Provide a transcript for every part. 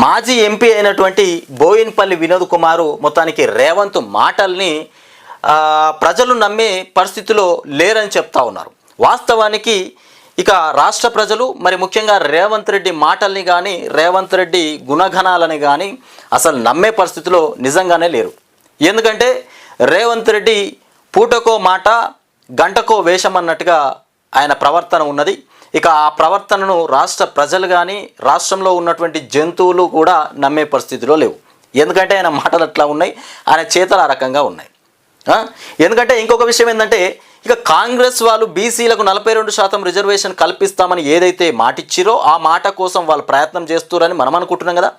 మాజీ ఎంపీ అయినటువంటి బోయిన్పల్లి వినోద్ కుమారు మొత్తానికి రేవంత్ మాటల్ని ప్రజలు నమ్మే పరిస్థితిలో లేరని చెప్తా ఉన్నారు. వాస్తవానికి ఇక రాష్ట్ర ప్రజలు మరి ముఖ్యంగా రేవంత్ రెడ్డి మాటల్ని కానీ రేవంత్ రెడ్డి గుణగణాలని కానీ అసలు నమ్మే పరిస్థితిలో నిజంగానే లేరు. ఎందుకంటే రేవంత్ రెడ్డి పూటకో మాట గంటకో వేషం అన్నట్టుగా ఆయన ప్రవర్తన ఉన్నది. ఇక ఆ ప్రవర్తనను రాష్ట్ర ప్రజలు కానీ రాష్ట్రంలో ఉన్నటువంటి జంతువులు కూడా నమ్మే పరిస్థితిలో లేవు. ఎందుకంటే ఆయన మాటలు అట్లా ఉన్నాయి ఆయన చేతలు ఆ రకంగా ఉన్నాయి. ఎందుకంటే ఇంకొక విషయం ఏంటంటే ఇక కాంగ్రెస్ వాళ్ళు బీసీలకు నలభై రెండు శాతం రిజర్వేషన్ కల్పిస్తామని ఏదైతే మాటిచ్చిరో ఆ మాట కోసం వాళ్ళు ప్రయత్నం చేస్తున్నారని మనం అనుకుంటున్నాం కదా.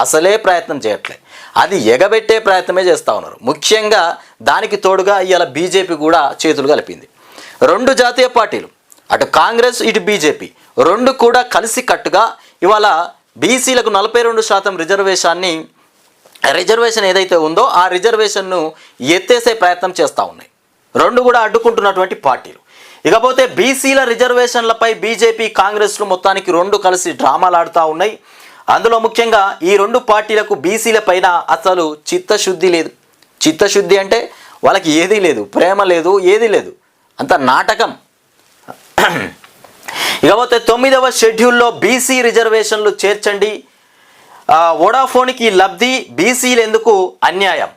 అసలే ప్రయత్నం చేయట్లే. అది ఎగబెట్టే ప్రయత్నమే చేస్తూ ఉన్నారు. ముఖ్యంగా దానికి తోడుగా ఇవాళ బీజేపీ కూడా చేతులు కలిపింది. రెండు జాతీయ పార్టీలు అటు కాంగ్రెస్ ఇటు బీజేపీ. రెండు కూడా కలిసి కట్టుగా ఇవాళ బీసీలకు నలభై రెండు శాతం రిజర్వేషన్ని రిజర్వేషన్ ఏదైతే ఉందో ఆ రిజర్వేషన్ను ఎత్తేసే ప్రయత్నం చేస్తూ ఉన్నాయి. రెండు కూడా అడ్డుకుంటున్నటువంటి పార్టీలు. ఇకపోతే బీసీల రిజర్వేషన్లపై బీజేపీ కాంగ్రెస్లు మొత్తానికి రెండు కలిసి డ్రామాలు ఆడుతూ ఉన్నాయి. అందులో ముఖ్యంగా ఈ రెండు పార్టీలకు బీసీల పైన అసలు చిత్తశుద్ధి లేదు. చిత్తశుద్ధి అంటే వాళ్ళకి ఏదీ లేదు ప్రేమ లేదు ఏదీ లేదు. అంత నాటకం. ఇకపోతే తొమ్మిదవ షెడ్యూల్లో బీసీ రిజర్వేషన్లు చేర్చండి. ఓడాఫోన్కి లబ్ధి బీసీలు ఎందుకు అన్యాయం?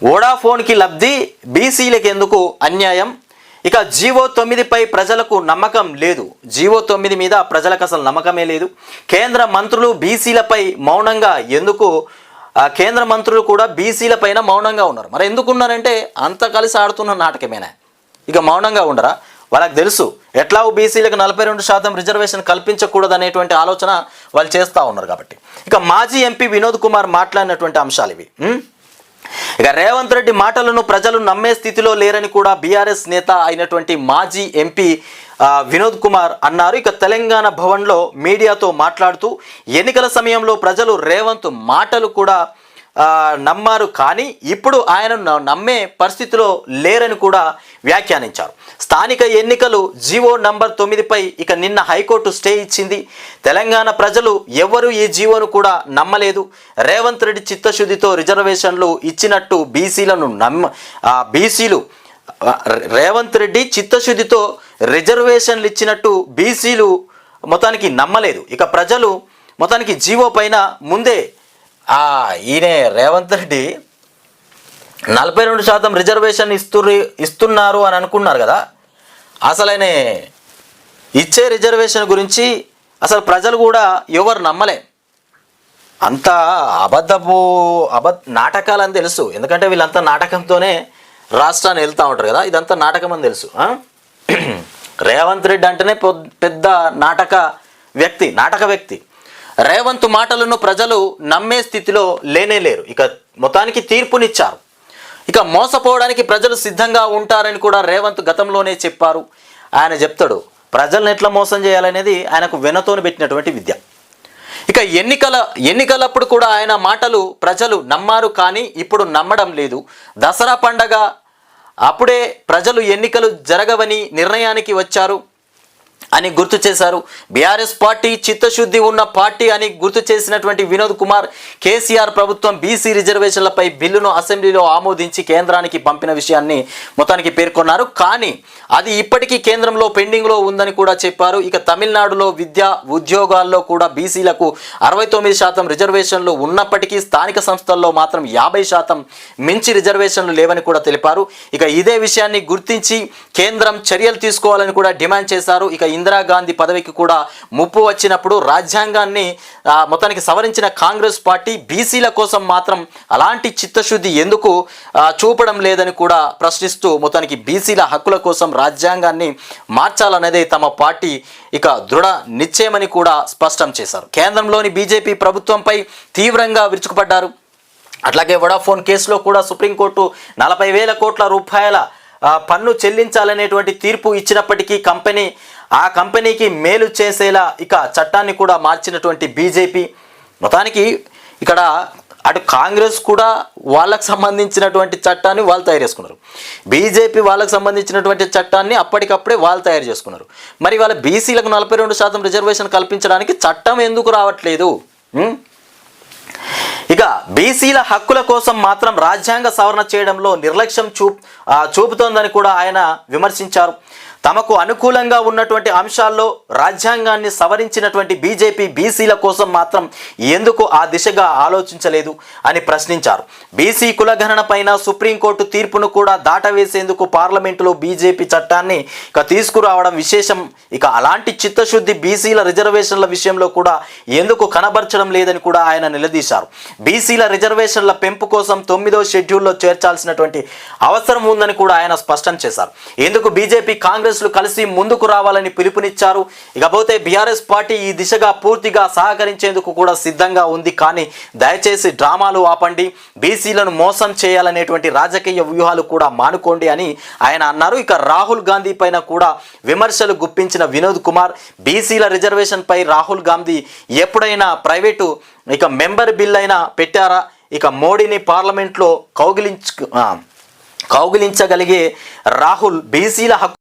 ఓడాఫోన్కి లబ్ధి బీసీలకు ఎందుకు అన్యాయం? ఇక జీవో తొమ్మిదిపై ప్రజలకు నమ్మకం లేదు. జీవో తొమ్మిది మీద ప్రజలకు అసలు నమ్మకమే లేదు. కేంద్ర మంత్రులు బీసీలపై మౌనంగా ఎందుకు కేంద్ర మంత్రులు కూడా బీసీల పైన మౌనంగా ఉన్నారు. మరి ఎందుకు ఉన్నారంటే అంత కలిసి ఆడుతున్న నాటకమేనా? ఇక మౌనంగా ఉండరా? వాళ్ళకి తెలుసు. ఎట్లా బీసీలకు నలభై రెండు శాతం రిజర్వేషన్ కల్పించకూడదు అనేటువంటి ఆలోచన వాళ్ళు చేస్తూ ఉన్నారు కాబట్టి. ఇక మాజీ ఎంపీ వినోద్ కుమార్ మాట్లాడినటువంటి అంశాలు ఇవి. ఇక రేవంత్ రెడ్డి మాటలను ప్రజలు నమ్మే స్థితిలో లేరని కూడా బీఆర్ఎస్ నేత అయినటువంటి మాజీ ఎంపీ వినోద్ కుమార్ అన్నారు. ఇక తెలంగాణ భవన్లో మీడియాతో మాట్లాడుతూ ఎన్నికల సమయంలో ప్రజలు రేవంత్ మాటలు కూడా నమ్మారు కానీ ఇప్పుడు ఆయనను నమ్మే పరిస్థితిలో లేరని కూడా వ్యాఖ్యానించారు. స్థానిక ఎన్నికలు జీవో నంబర్ తొమ్మిదిపై ఇక నిన్న హైకోర్టు స్టే ఇచ్చింది. తెలంగాణ ప్రజలు ఎవ్వరూ ఈ జీవోను కూడా నమ్మలేదు. రేవంత్ రెడ్డి చిత్తశుద్ధితో రిజర్వేషన్లు ఇచ్చినట్టు బీసీలను నమ్మ బీసీలు రేవంత్ రెడ్డి చిత్తశుద్ధితో రిజర్వేషన్లు ఇచ్చినట్టు బీసీలు మొత్తానికి నమ్మలేదు. ఇక ప్రజలు మొత్తానికి జీవో పైన ముందే ఈయనే రేవంత్ రెడ్డి నలభై రెండు శాతం రిజర్వేషన్ ఇస్తు ఇస్తున్నారు అని అనుకున్నారు కదా. అసలు ఆయన ఇచ్చే రిజర్వేషన్ గురించి అసలు ప్రజలు కూడా ఎవరు నమ్మలే. అంత అబద్ధపు అబద్ధ నాటకాలు అని తెలుసు. ఎందుకంటే వీళ్ళంతా నాటకంతోనే రాష్ట్రాన్ని వెళ్తూ ఉంటారు కదా ఇదంతా నాటకం అని తెలుసు. రేవంత్ రెడ్డి అంటేనే పెద్ద నాటక వ్యక్తి నాటక వ్యక్తి. రేవంత్ మాటలను ప్రజలు నమ్మే స్థితిలో లేనే లేరు. ఇక మొత్తానికి తీర్పునిచ్చారు. ఇక మోసపోవడానికి ప్రజలు సిద్ధంగా ఉంటారని కూడా రేవంత్ గతంలోనే చెప్పారు. ఆయన చెప్తాడు ప్రజలను ఎట్లా మోసం చేయాలనేది ఆయనకు వెనతోని పెట్టినటువంటి విద్య. ఇక ఎన్నికల ఎన్నికలప్పుడు కూడా ఆయన మాటలు ప్రజలు నమ్మారు కానీ ఇప్పుడు నమ్మడం లేదు. దసరా పండగ అప్పుడే ప్రజలు ఎన్నికలు జరగవని నిర్ణయానికి వచ్చారు. అని గుర్తు చేశారు. బీఆర్ఎస్ పార్టీ చిత్తశుద్ధి ఉన్న పార్టీ అని గుర్తు చేసినటువంటి వినోద్ కుమార్ కేసీఆర్ ప్రభుత్వం బీసీ రిజర్వేషన్లపై బిల్లును అసెంబ్లీలో ఆమోదించి కేంద్రానికి పంపిన విషయాన్ని మొత్తానికి పేర్కొన్నారు. కానీ అది ఇప్పటికీ కేంద్రంలో పెండింగ్లో ఉందని కూడా చెప్పారు. ఇక తమిళనాడులో విద్యా ఉద్యోగాల్లో కూడా బీసీలకు అరవై తొమ్మిది శాతం రిజర్వేషన్లు ఉన్నప్పటికీ స్థానిక సంస్థల్లో మాత్రం యాభై శాతం మించి రిజర్వేషన్లు లేవని కూడా తెలిపారు. ఇక ఇదే విషయాన్ని గుర్తించి కేంద్రం చర్యలు తీసుకోవాలని కూడా డిమాండ్ చేశారు. ఇక ఇందిరాగాంధీ పదవికి కూడా ముప్పు వచ్చినప్పుడు రాజ్యాంగాన్ని మొత్తానికి సవరించిన కాంగ్రెస్ పార్టీ బీసీల కోసం మాత్రం అలాంటి చిత్తశుద్ధి ఎందుకు చూపడం లేదని కూడా ప్రశ్నిస్తూ మొత్తానికి బీసీల హక్కుల కోసం రాజ్యాంగాన్ని మార్చాలనేదే తమ పార్టీ ఇక దృఢ నిశ్చయమని కూడా స్పష్టం చేశారు. కేంద్రంలోని బీజేపీ ప్రభుత్వంపై తీవ్రంగా విరుచుకుపడ్డారు. అట్లాగే వడాఫోన్ కేసులో కూడా సుప్రీంకోర్టు నలభై వేల కోట్ల రూపాయల పన్ను చెల్లించాలనేటువంటి తీర్పు ఇచ్చినప్పటికీ కంపెనీ ఆ కంపెనీకి మేలు చేసేలా ఇక చట్టాన్ని కూడా మార్చినటువంటి బీజేపీ. మొత్తానికి ఇక్కడ అటు కాంగ్రెస్ కూడా వాళ్ళకు సంబంధించినటువంటి చట్టాన్ని వాళ్ళు తయారు చేసుకున్నారు. బీజేపీ వాళ్ళకు సంబంధించినటువంటి చట్టాన్ని అప్పటికప్పుడే వాళ్ళు తయారు చేసుకున్నారు. మరి వాళ్ళ బీసీలకు నలభై రెండు శాతం రిజర్వేషన్ కల్పించడానికి చట్టం ఎందుకు రావట్లేదు? ఇక బీసీల హక్కుల కోసం మాత్రం రాజ్యాంగ సవరణ చేయడంలో నిర్లక్ష్యం చూ చూపుతోందని కూడా ఆయన విమర్శించారు. తమకు అనుకూలంగా ఉన్నటువంటి అంశాల్లో రాజ్యాంగాన్ని సవరించినటువంటి బీజేపీ బీసీల కోసం మాత్రం ఎందుకు ఆ దిశగా ఆలోచించలేదు అని ప్రశ్నించారు. బీసీ కులగణన పైన సుప్రీంకోర్టు తీర్పును కూడా దాటవేసేందుకు పార్లమెంటులో బీజేపీ చట్టాన్ని ఇక తీసుకురావడం విశేషం. ఇక అలాంటి చిత్తశుద్ధి బీసీల రిజర్వేషన్ల విషయంలో కూడా ఎందుకు కనబరచడం లేదని కూడా ఆయన నిలదీశారు. బీసీల రిజర్వేషన్ల పెంపు కోసం తొమ్మిదో షెడ్యూల్లో చేర్చాల్సినటువంటి అవసరం ఉందని కూడా ఆయన స్పష్టం చేశారు. ఎందుకు బీజేపీ కాంగ్రెస్ కాంగ్రెస్లు కలిసి ముందుకు రావాలని పిలుపునిచ్చారు. ఇకపోతే బీఆర్ఎస్ పార్టీ ఈ దిశగా పూర్తిగా సహకరించేందుకు కూడా సిద్ధంగా ఉంది. కానీ దయచేసి డ్రామాలు ఆపండి. బీసీలను మోసం చేయాలనేటువంటి రాజకీయ వ్యూహాలు కూడా మానుకోండి అని ఆయన అన్నారు. ఇక రాహుల్ గాంధీ పైన కూడా విమర్శలు గుప్పించిన వినోద్ కుమార్ బీసీల రిజర్వేషన్ పై రాహుల్ గాంధీ ఎప్పుడైనా ప్రైవేటు ఇక మెంబర్ బిల్ అయినా పెట్టారా? ఇక మోడీని పార్లమెంట్లో కౌగిలించు కౌగిలించగలిగే రాహుల్ బీసీల హక్కు